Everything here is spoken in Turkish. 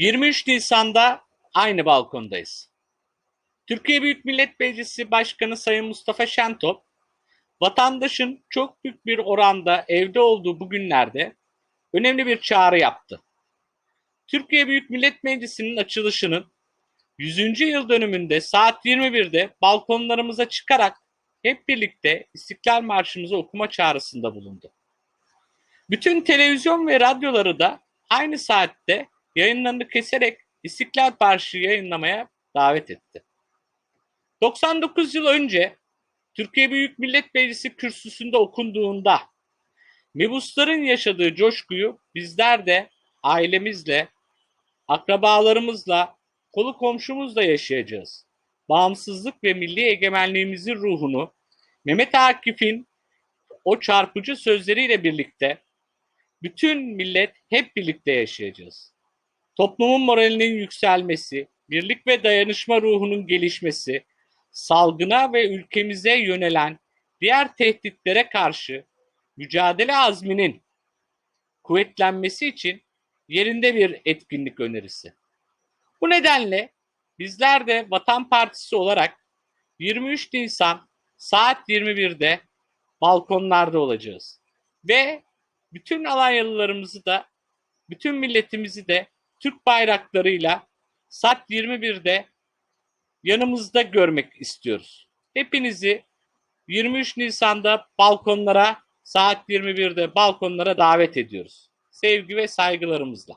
23 Nisan'da aynı balkondayız. Türkiye Büyük Millet Meclisi Başkanı Sayın Mustafa Şentop, vatandaşın çok büyük bir oranda evde olduğu bu günlerde önemli bir çağrı yaptı. Türkiye Büyük Millet Meclisi'nin açılışının 100. yıl dönümünde saat 21'de balkonlarımıza çıkarak hep birlikte İstiklal Marşımızı okuma çağrısında bulundu. Bütün televizyon ve radyoları da aynı saatte yayınlarını keserek İstiklal Marşı yayınlamaya davet etti. 99 yıl önce Türkiye Büyük Millet Meclisi kürsüsünde okunduğunda mebusların yaşadığı coşkuyu bizler de ailemizle, akrabalarımızla, kolu komşumuzla yaşayacağız. Bağımsızlık ve milli egemenliğimizin ruhunu Mehmet Akif'in o çarpıcı sözleriyle birlikte bütün millet hep birlikte yaşayacağız. Toplumun moralinin yükselmesi, birlik ve dayanışma ruhunun gelişmesi, salgına ve ülkemize yönelen diğer tehditlere karşı mücadele azminin kuvvetlenmesi için yerinde bir etkinlik önerisi. Bu nedenle bizler de Vatan Partisi olarak 23 Nisan saat 21'de balkonlarda olacağız. Ve bütün Alanyalılarımızı da, bütün milletimizi de Türk bayraklarıyla saat 21'de yanımızda görmek istiyoruz. Hepinizi 23 Nisan'da balkonlara saat 21'de balkonlara davet ediyoruz. Sevgi ve saygılarımızla.